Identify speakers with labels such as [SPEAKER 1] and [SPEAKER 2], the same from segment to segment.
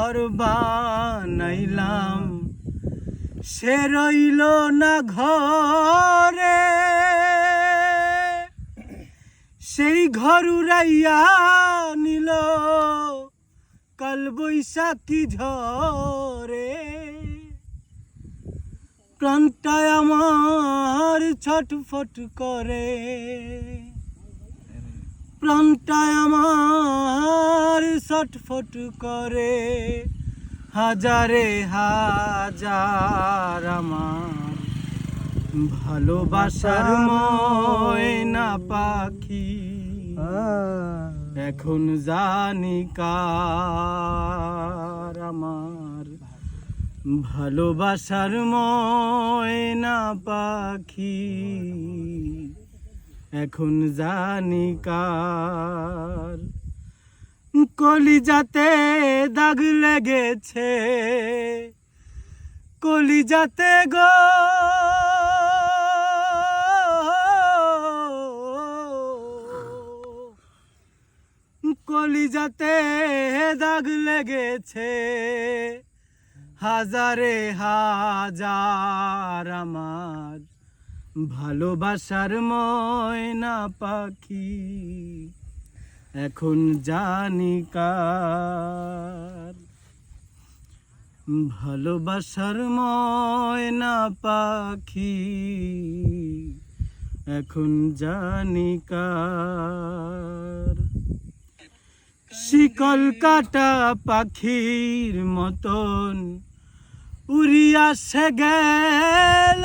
[SPEAKER 1] ঘর বানাইলাম। সে রইল না ঘরে। সেই ঘর উড়াইয়া নিল কাল বৈশাখী ঝরে। প্রাণটায় আমার ছটফট করে। প্রাণটায় আমার ছটফট করে হাজারে হাজার আমার ভালোবাসার ময়না পাখি। এখন জানি কার আমার ভালোবাসার ময়না পাখি। এখন জানি কার কলিজাতে দাগ লেগেছে। কলিজাতে গো। কলিজাতে দাগ লেগেছে। হাজারে হাজার আমার ভালোবাসার ময়না পাখি। এখন জানি কার। ভালোবাসার ময়না পাখি, এখন জানি কার। শিকল কাটা পাখির মতন উড়িয়া সে গেল।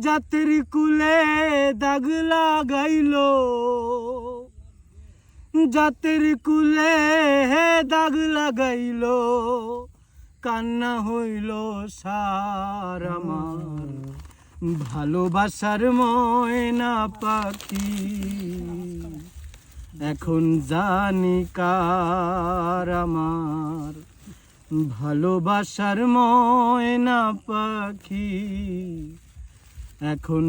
[SPEAKER 1] জাতির কুলে দাগ লাগাইল। জাতির কুলে হে দাগ লাগাইল। কান্না হইল সার আমার। ভালোবাসার ময়না পাখি। এখন জানি কার আমার। ভালোবাসার ময়না পাখি। এখন